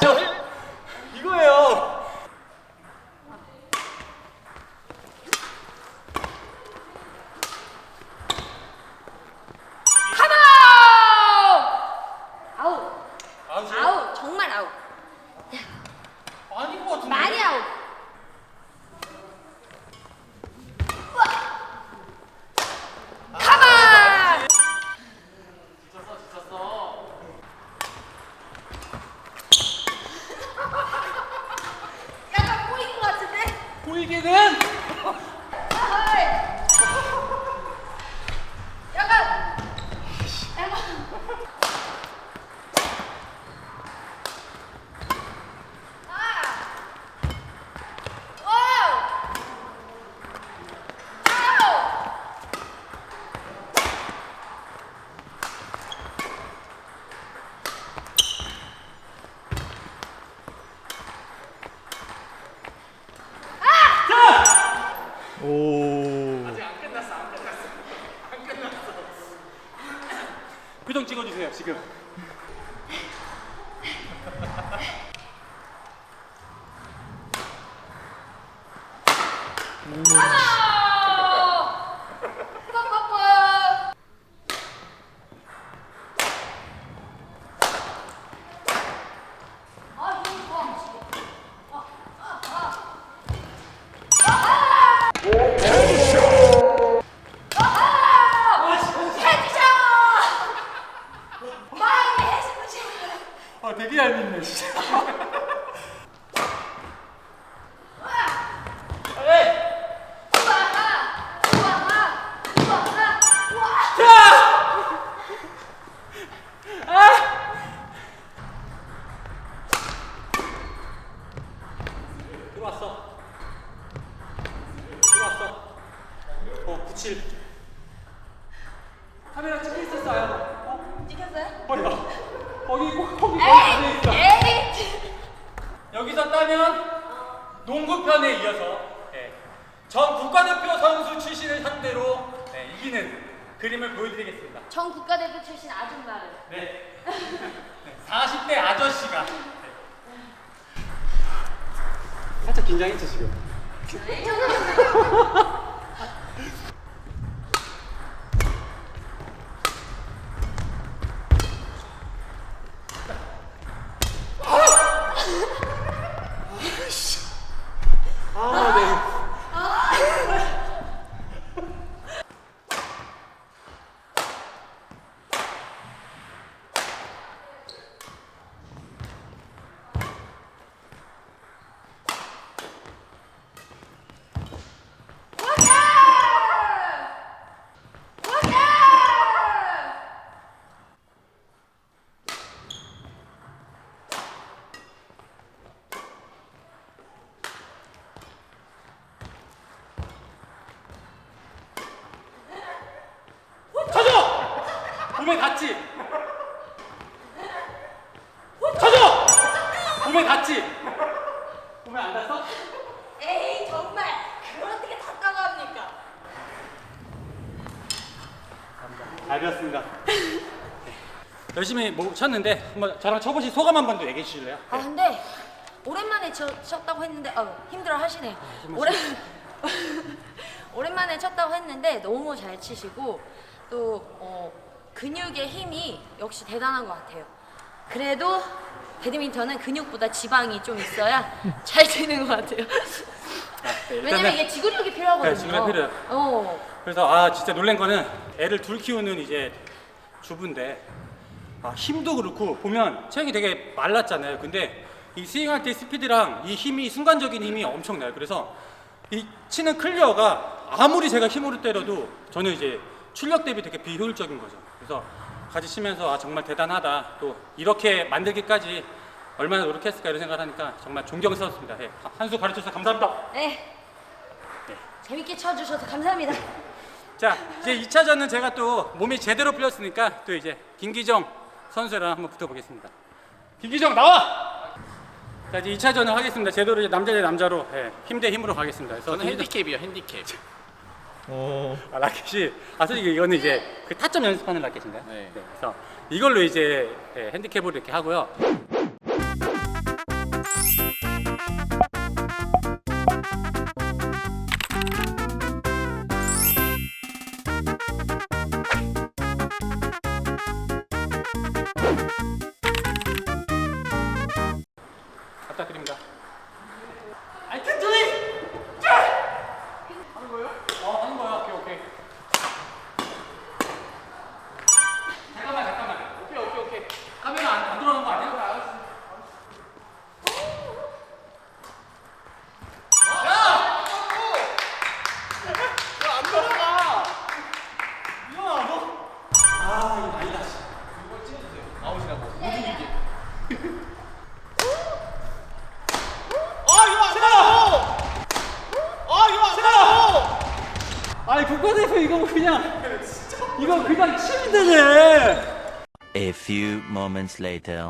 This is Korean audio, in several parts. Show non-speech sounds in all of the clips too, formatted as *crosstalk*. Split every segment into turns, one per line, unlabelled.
저 이거예요.
카마! 아우,
아웃이요?
아우, 정말 아우.
아닌 것 같은데.
많이 아우. 카마!
지쳤어 지쳤어.
약간 꼬인 것 같은데?
보이기는.
아이. 약간 약간 아. 와우. 아우.
오.
아직 안 끝났어 안 끝났어 안 끝났어.
표정 찍어주세요 지금.
아! 아
되게 얄밉네 진짜.
우와하! 우와하! 우와하! 우와!
들어왔어. 들어왔어. 어 97. 카메라 찍고 있었어요. 어?
찍혔어요?
허리가. 거기 꼭 거기 거기 안에 있어.
에이!
여기서 따면 농구편에 이어서 예, 전 국가대표 선수 출신을 상대로 예, 이기는 그림을 보여드리겠습니다.
전 국가대표 출신 아줌마를
네. 40대 아저씨가 네. 살짝 긴장했죠 지금. 아 네. 쳐줘! 몸에 닿지? 쳐줘! 몸에 닿지? 몸에 안 닿았어?
에이 정말 그걸 어떻게 탔다고 합니까?
잘 배웠습니다. 열심히 뭐 쳤는데 한번 저랑 쳐보신 소감 한번더 얘기해 주실래요?
아 근데 오랜만에 쳐, 쳤다고 했는데 어, 힘들어 하시네요. 오랜 *laughs* 오랜만에 쳤다고 했는데 너무 잘 치시고 또 어, 근육의 힘이 역시 대단한 것 같아요. 그래도 배드민턴은 근육보다 지방이 좀 있어야 *laughs* 잘 되는 것 같아요.
네,
왜냐면 이게 지구력이 필요하거든요.
네, 지구력이 필요해요.
어.
그래서 아 진짜 놀란 거는 애를 둘 키우는 이제 주부인데 아, 힘도 그렇고 보면 체형이 되게 말랐잖아요. 근데 이 스윙할 때 스피드랑 이 힘이 순간적인 힘이 엄청나요. 그래서 이 치는 클리어가 아무리 제가 힘으로 때려도 저는 이제 출력 대비 되게 비효율적인 거죠. 그래서 같이 치면서 아 정말 대단하다. 또 이렇게 만들기까지 얼마나 노력했을까 이런 생각을 하니까 정말 존경스럽습니다. 예, 한수 가르쳐주셔서 감사합니다.
네. 재밌게 쳐주셔서 감사합니다. *laughs*
자 이제 2차전은 제가 또 몸이 제대로 풀렸으니까 또 이제 김기정 선수랑 한번 붙어보겠습니다 김기정 나와! 자 이제 2차전을 하겠습니다 제대로 이제 남자 대 남자로 예, 힘 대 힘으로 가겠습니다 그래서
저는
김기정-
핸디캡이요 핸디캡.
아 라켓이 아 솔직히 이거는 이제 그 타점 연습하는 라켓인가요?
네.
그래서 이걸로 이제 예, 핸디캡으로 이렇게 하고요
moments later.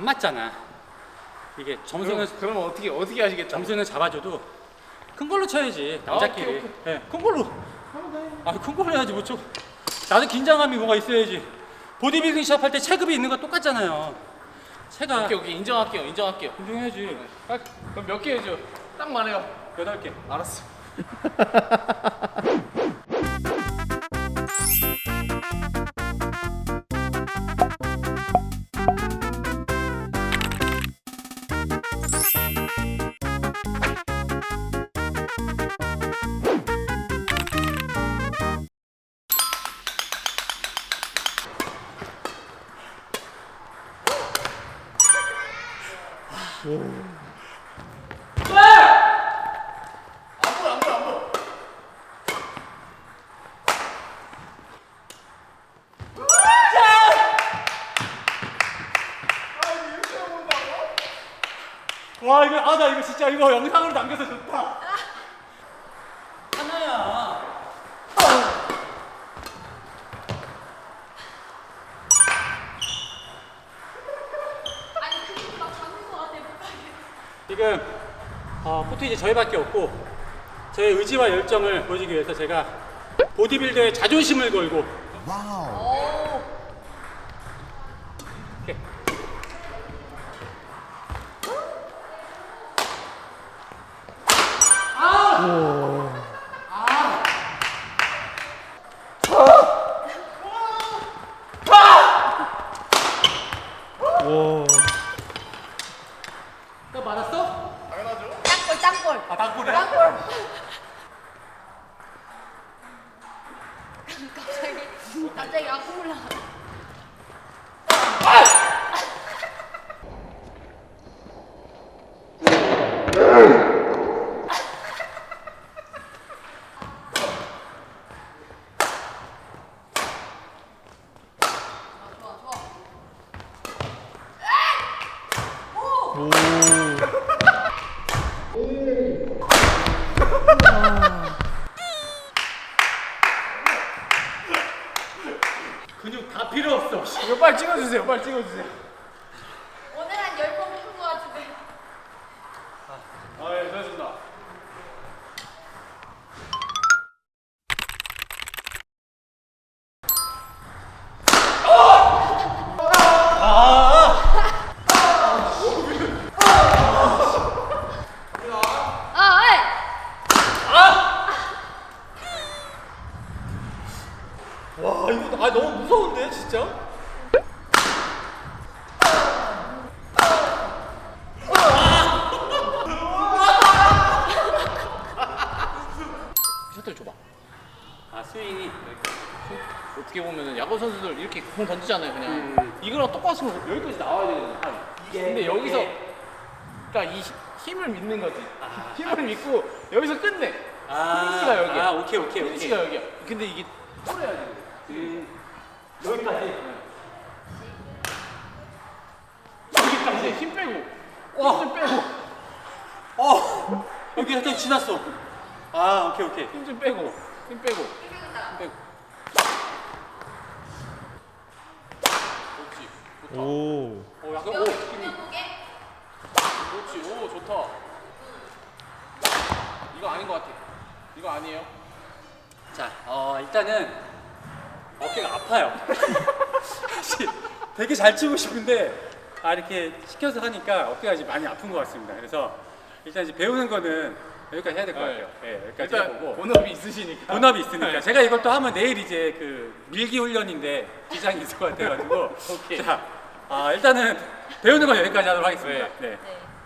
안
맞잖아. 이게 점수는
그럼, 그럼 어떻게 어떻게 하시겠다?
점수는 잡아줘도 큰 걸로 쳐야지 남자끼리.
오케이, 오케이.
예, 큰 걸로. 아, 큰 걸로 해야지 뭐 좀. 나도 긴장감이 뭐가 있어야지. 보디빌딩 시합할 때 체급이 있는 거 똑같잖아요. 체가
오케이 오케이 인정할게요 인정할게요.
인정해야지.
아, 그럼 몇 개 해줘? 딱 말해요.
여덟 개.
알았어. *laughs*
와 이거 아나 이거 진짜 이거 영상으로 남겨서 좋다. 하나야.
아니 근육이 막 잡는 것 같아.
지금 어, 코트 이제 저희밖에 없고 저의 의지와 열정을 보여주기 위해서 제가 보디빌더의 자존심을 걸고
오.
와 이거 아 너무 무서운데 진짜? *laughs*
셔틀 줘봐.
아 스윙이
어떻게 보면은 야구 선수들 이렇게 공 던지잖아요, 그냥.
음.
이거랑 똑같은 거 여기까지 나와야 되거든요. 팔이. 근데 여기서 그러니까 이 히- 힘을 믿는 거지. 힘을 믿고 여기서 끝내.
아,
피니시가 여기야.
아 오케이 오케이 오케이
피니시가 여기야. 근데 이게 뚫어야지.
음, 여기까지
여기까지 힘 빼고. 힘좀 빼고.
어 여기 하여튼 지났어 아 오케이 오케이
힘 좀 빼고. 힘 빼고. 빼고. 그렇지. 좋다.
오.
어 약간 오.
그렇지. 오, 좋다. 이거 아닌 것 같아. 이거 아니에요.
자, 어, 일단은 어깨가 아파요. *laughs* 사실 되게 잘 치고 싶은데 아, 이렇게 시켜서 하니까 어깨가 지금 많이 아픈 것 같습니다. 그래서 일단 이제 배우는 거는 여기까지 해야 될 것 같아요. 네, 여기까지
일단
해보고
본업이 있으시니까.
본업이 있으니까
네.
제가 이걸 또 하면 내일 이제 그 밀기 훈련인데 기장이 있을 것 같아가지고 *laughs*
오케이.
자, 아, 일단은 배우는 건 여기까지 하도록 하겠습니다. 네.
네.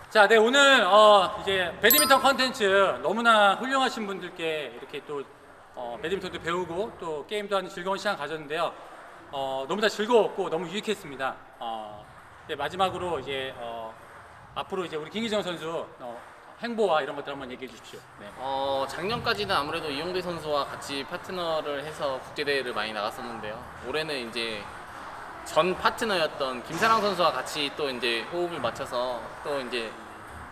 자, 네 오늘 어 이제 배드민턴 컨텐츠 너무나 훌륭하신 분들께 이렇게 또 어, 배드민턴도 배우고 또 게임도 하는 즐거운 시간 가졌는데요. 어, 너무 다 즐거웠고 너무 유익했습니다. 어, 네, 마지막으로 이제 어, 앞으로 이제 우리 김기정 선수 어, 행보와 이런 것들 한번 얘기해 주십시오. 네.
어, 작년까지는 아무래도 이용대 선수와 같이 파트너를 해서 국제대회를 많이 나갔었는데요. 올해는 이제 전 파트너였던 김사랑 선수와 같이 또 이제 호흡을 맞춰서 또 이제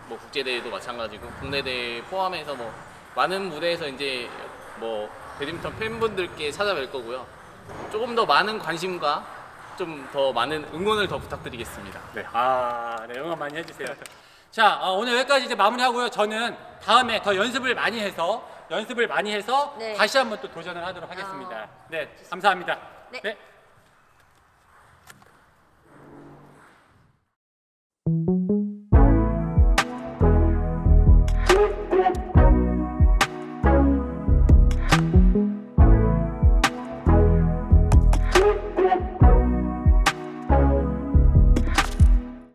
뭐 국제대회도 마찬가지고 국내 대회 포함해서 뭐 많은 무대에서 이제 뭐 배드민턴 팬분들께 찾아뵐 거고요. 조금 더 많은 관심과 좀 더 많은 응원을 더 부탁드리겠습니다.
네. 아, 네, 응원 많이 해주세요. *laughs* 자, 어, 오늘 여기까지 이제 마무리하고요. 저는 다음에 더 연습을 많이 해서 연습을 많이 해서
네.
다시 한번 또 도전을 하도록 하겠습니다. 네, 감사합니다.
네.
네.